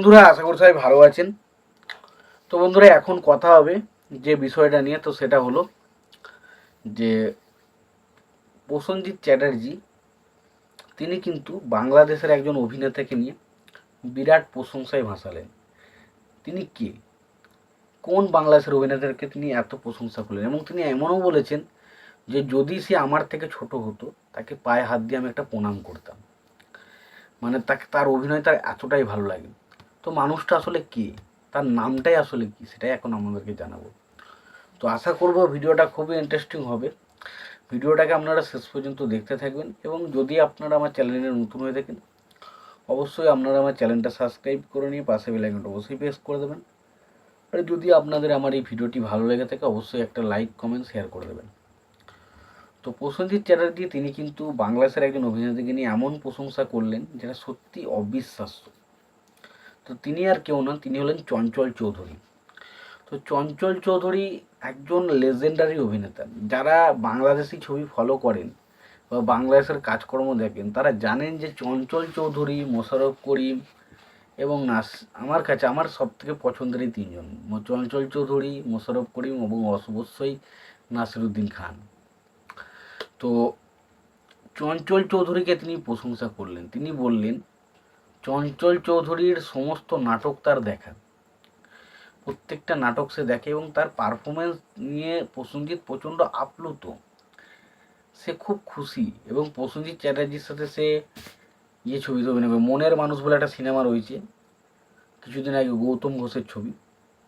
বন্ধুরা, আশা করি সবাই ভালো আছেন। তো বন্ধুরা, এখন কথা হবে যে বিষয়টা নিয়ে। তো সেটা হলো যে প্রসেনজিৎ চ্যাটার্জি, তিনি কিন্তু বাংলাদেশের একজন অভিনেতাকে নিয়ে বিরাট প্রশংসায় ভাসালেন। তিনি কে? কোন বাংলাদেশের অভিনেতাকে তিনি এত প্রশংসা করলেন? এবং তিনি এমনও বলেছেন যে যদি সে আমার থেকে ছোট হতো, তাকে পায়ে হাত দিয়ে আমি একটা প্রণাম করতাম। মানে তাকে, তার অভিনয় তার এতটাই ভালো লাগে। তো মানুষটা আসলে কে? তার নামটাই আসলে কি? সেটাই এখন আমাদেরকে জানাব। তো আশা করব ভিডিওটা খুবই ইন্টারেস্টিং হবে। ভিডিওটাকে আপনারা শেষ পর্যন্ত দেখতে থাকবেন এবং যদি আপনারা আমার চ্যানেলে নতুন হয়ে থাকেন, অবশ্যই আপনারা আমার চ্যানেলটা সাবস্ক্রাইব করে নিয়ে পাশে বেলাইকনটা অবশ্যই প্রেস করে দেবেন। আর যদি আপনাদের আমার এই ভিডিওটি ভালো লেগে থাকে, অবশ্যই একটা লাইক কমেন্ট শেয়ার করে দেবেন। তো প্রসেনজিৎ চ্যাটার্জি, তিনি কিন্তু বাংলাদেশের একজন অভিনেতাকে নিয়ে এমন প্রশংসা করলেন যেটা সত্যি অবিশ্বাস্য। তো তিনি আর কেউ না তিনি হলেন চঞ্চল চৌধুরী। তো চঞ্চল চৌধুরী একজন লেজেন্ডারি অভিনেতা। যারা বাংলাদেশি ছবি ফলো করেন বা বাংলাদেশের কাজকর্ম দেখেন, তারা জানেন যে চঞ্চল চৌধুরী মোশারফ করিম এবং নাস, আমার কাছে আমার সব থেকে পছন্দের এই তিনজন চঞ্চল চৌধুরী মোশারফ করিম এবং অবশ্যই নাসিরুদ্দিন খান। তো চঞ্চল চৌধুরীকে তিনি প্রশংসা করলেন। তিনি বললেন চঞ্চল চৌধুরীর সমস্ত নাটক তার দেখা প্রত্যেকটা নাটক সে দেখে এবং তার পারফরমেন্স নিয়ে প্রসেনজিৎ প্রচণ্ড আপ্লুত। সে খুব খুশি এবং প্রসেনজিৎ চ্যাটার্জির সাথে সে ইয়ে ছবিতে অভিনয় করে মনের মানুষ বলে একটা সিনেমা রয়েছে, কিছুদিন আগে গৌতম ঘোষের ছবি,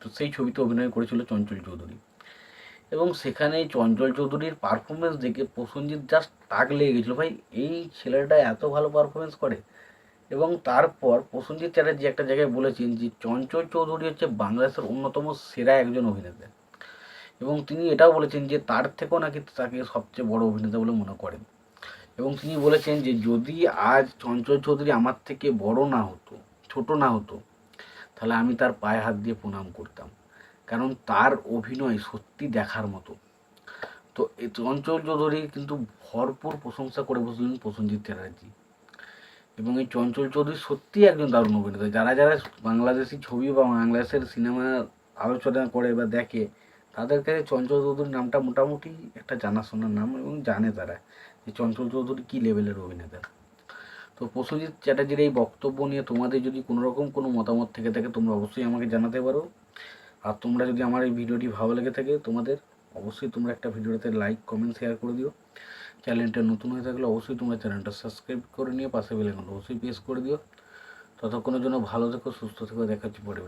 তো সেই ছবিতে অভিনয় করেছিল চঞ্চল চৌধুরী। এবং সেখানে চঞ্চল চৌধুরীর পারফরমেন্স দেখে প্রসেনজিৎ জাস্ট তাক লেগে গেছিল, ভাই, এই ছেলেটা এত ভালো পারফরমেন্স করে এবং তারপর প্রসেনজিৎ চ্যাটার্জি একটা জায়গায় বলেছেন যে চঞ্চল চৌধুরী হচ্ছে বাংলাদেশের অন্যতম সেরা একজন অভিনেতা। এবং তিনি এটাও বলেছেন যে তার থেকেও নাকি তাকে সবচেয়ে বড় অভিনেতা বলে মনে করেন। এবং তিনি বলেছেন যে যদি আজ চঞ্চল চৌধুরী আমার থেকে বড় না হতো, ছোট না হতো, তাহলে আমি তার পায়ে হাত দিয়ে প্রণাম করতাম। কারণ তার অভিনয় সত্যি দেখার মতো। তো চঞ্চল চৌধুরী কিন্তু ভরপুর প্রশংসা করে বসলেন প্রসেনজিৎ চ্যাটার্জি। এবং এই চঞ্চল চৌধুরী সত্যি একজন দারুণ অভিনেতা। যারা যারা বাংলাদেশি ছবি বা বাংলাদেশের সিনেমা আলোচনা করে বা দেখে, তাদের কাছে চঞ্চল চৌধুরীর নামটা মোটামুটি একটা জানাশোনার নাম এবং জানে তারা যে চঞ্চল চৌধুরী কী লেভেলের অভিনেতা। তো প্রসেনজিৎ চ্যাটার্জির এই বক্তব্য নিয়ে তোমাদের যদি কোনো রকম কোনো মতামত থেকে থাকে, তোমরা অবশ্যই আমাকে জানাতে পারো। আর তোমরা যদি আমার এই ভিডিওটি ভালো লেগে থাকে, তোমাদের অবশ্যই তোমরা একটা ভিডিওতে লাইক কমেন্ট শেয়ার করে দিও। চ্যানেলটা নতুন হয়ে থাকলে অবশ্যই তোমরা চ্যানেলটা সাবস্ক্রাইব করে নিয়ে পাশে বেলে অবশ্যই প্রেস করে দিও। ততক্ষণের জন্য ভালো থেকো, সুস্থ থেকো দেখাচ্ছি পরে